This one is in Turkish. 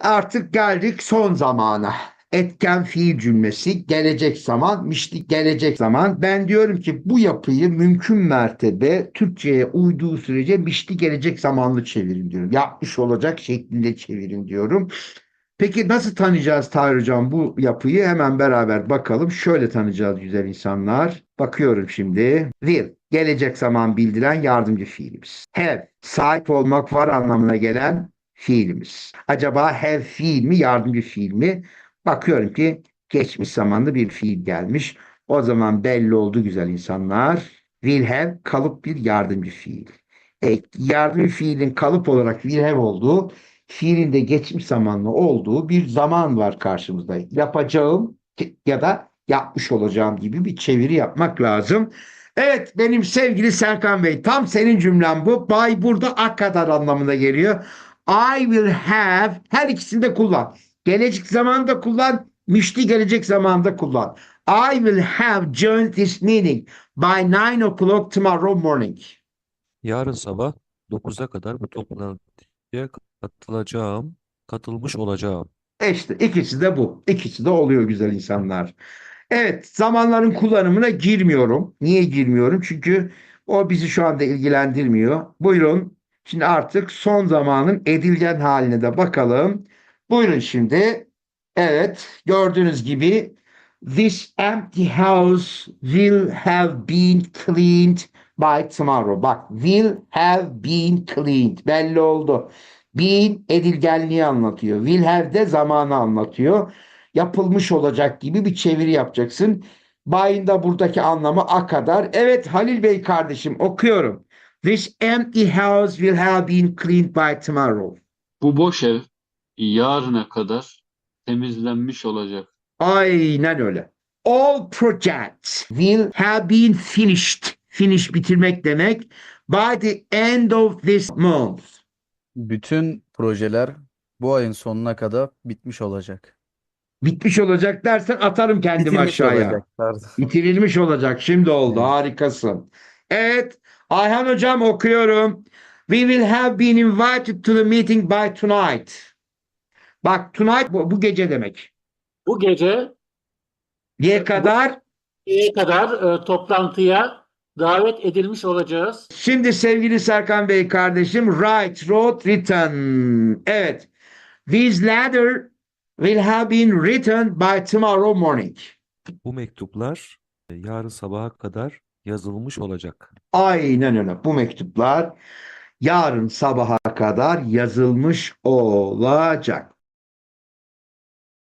Artık geldik son zamana. Etken fiil cümlesi gelecek zaman, mişlik gelecek zaman. Ben diyorum ki bu yapıyı mümkün mertebe Türkçe'ye uyduğu sürece mişli gelecek zamanlı çevirin diyorum. Yapmış olacak şeklinde çevirin diyorum. Peki nasıl tanıyacağız Tahir bu yapıyı? Hemen beraber bakalım. Şöyle tanıyacağız güzel insanlar. Bakıyorum şimdi. Will, gelecek zaman bildiren yardımcı fiilimiz. Have, sahip olmak var anlamına gelen fiilimiz. Acaba have fiil mi, yardımcı fiil mi? Bakıyorum ki geçmiş zamanlı bir fiil gelmiş. O zaman belli oldu güzel insanlar. Will have kalıp bir yardımcı fiil. E, yardımcı fiilin kalıp olarak will have olduğu fiilin de geçmiş zamanlı olduğu bir zaman var karşımızda. Yapacağım ya da yapmış olacağım gibi bir çeviri yapmak lazım. Evet benim sevgili Serkan Bey tam senin cümlen bu. By burada a kadar anlamına geliyor. I will have her ikisini de kullan. Gelecek zamanda kullan, müşti gelecek zamanda kullan. I will have joined this meeting by 9 o'clock tomorrow morning. Yarın sabah 9'a kadar bu toplantıya katılacağım, katılmış olacağım. E İşte ikisi de bu. İkisi de oluyor güzel insanlar. Evet, zamanların kullanımına girmiyorum. Niye girmiyorum? Çünkü o bizi şu anda ilgilendirmiyor. Buyurun. Şimdi artık son zamanın edilgen haline de bakalım. Buyurun şimdi. Evet, gördüğünüz gibi this empty house will have been cleaned by tomorrow. Bak, will have been cleaned. Belli oldu. Been edilgenliği anlatıyor. Will have de zamanı anlatıyor. Yapılmış olacak gibi bir çeviri yapacaksın. By'ın da buradaki anlamı a kadar. Evet Halil Bey kardeşim okuyorum. This empty house will have been cleaned by tomorrow. Bu boş ev yarına kadar temizlenmiş olacak. Aynen öyle. All projects will have been finished. Finish bitirmek demek. By the end of this month. Bütün projeler bu ayın sonuna kadar bitmiş olacak. Bitmiş olacak dersen atarım kendimi Bitirmiş aşağıya. olacak. Bitirilmiş olacak. Şimdi oldu. Harikasın. Evet. Ayhan hocam okuyorum. We will have been invited to the meeting by tonight. Bak tonight bu, bu gece demek. Bu gece Diye kadar. geceye kadar e, toplantıya davet edilmiş olacağız. Şimdi sevgili Serkan Bey kardeşim write, wrote, written. Evet. These letter will have been written by tomorrow morning. Bu mektuplar e, yarın sabaha kadar yazılmış olacak. Aynen öyle. Bu mektuplar yarın sabaha kadar yazılmış olacak.